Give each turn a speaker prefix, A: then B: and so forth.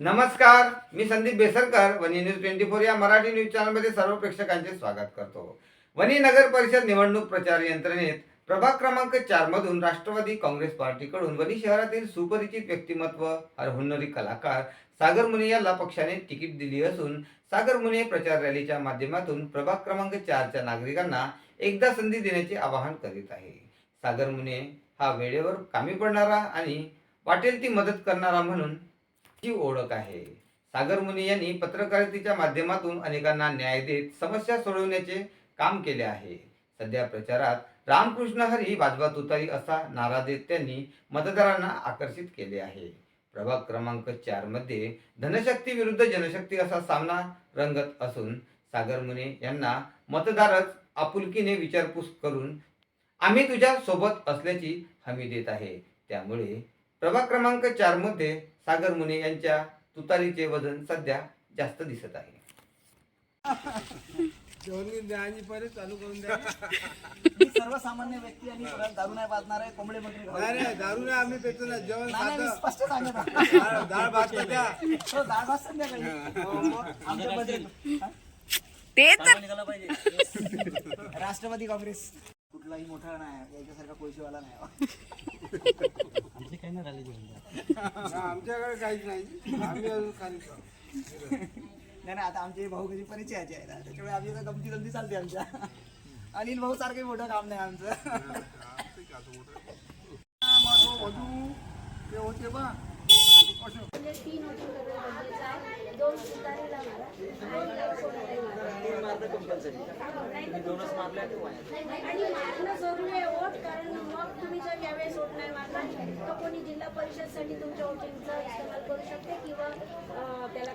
A: नमस्कार मी संदीप बेसरकर वनी न्यूज ट्वेंटी फोर या मराठी न्यूज चॅनलमध्ये सर्व प्रेक्षकांचे स्वागत करतो. वनी नगर परिषद निवडणूक प्रचार यंत्रणेत प्रभाग क्रमांक चार मधून राष्ट्रवादी काँग्रेस पार्टीकडून वनी शहरातील सुपरिचित व्यक्तिमत्व हरहुन्नरी कलाकार सागर मुने याला पक्षाने तिकीट दिली असून सागर मुने प्रचार रॅलीच्या माध्यमातून प्रभाग क्रमांक चारच्या नागरिकांना एकदा संधी देण्याचे आवाहन करीत आहे. सागर मुने हा वेळेवर कामी पडणारा आणि वाटेल ती मदत करणारा म्हणून ची ओळख आहे. सागर मुनी यांनी पत्रकारितेच्या माध्यमातून अनेकांना न्याय देत समस्या सोडवण्याचे काम केले आहे. सध्या प्रचारात रामकृष्ण हरी वाजवा तुतारी असा नारा देत त्यांनी मतदारांना आकर्षित केले आहे. प्रभाग क्रमांक चारमध्ये धनशक्ती विरुद्ध जनशक्ती असा सामना रंगत असून सागर मुने यांना मतदारच आपुलकीने विचारपूस करून आम्ही तुझ्या सोबत असल्याची हमी देत आहे. त्यामुळे प्रभाग क्रमांक चारमध्ये सागर मुने यांच्या तुतारीचे वजन सध्या जास्त दिसत आहे.
B: चालू करून
C: मी सर्वसामान्य व्यक्ती आणि कोणाला दारू नाही पाजणार आहे कोंबडे मंत्री
B: नाही नाही दारू नाही आम्ही पेतो ना जेवण
C: नाही नाही, मी
B: साधं
C: स्पष्ट सांगत आहे.
B: डाळ- डाळ भात का द्या
C: हो, राष्ट्रवादी काँग्रेस. कुठलाही मोठा नाही याच्यासारखा पैसेवाला नाही.
B: हा, आमच्याकडे काहीच नाही. आम्ही अजून खाली
C: नाही नाही आता आमचे भाऊ कधी परिचयाचे आहे ना त्याच्यामुळे आमची आता गमती गमती चालते आमच्या. अनिल भाऊ सारखं मोठं काम नाही आमचं.
B: माझं वधू ते होते बा
D: म्हणजे तीन होती गरजेचा दोन सुतारी लावणार दोन सोनारी आणि मारणं जरुरी आहे रोड नाही मारला तर कोणी जिल्हा परिषदसाठी तुमच्या वोटिंगचा इस्तेमाल करू शकते किंवा त्याला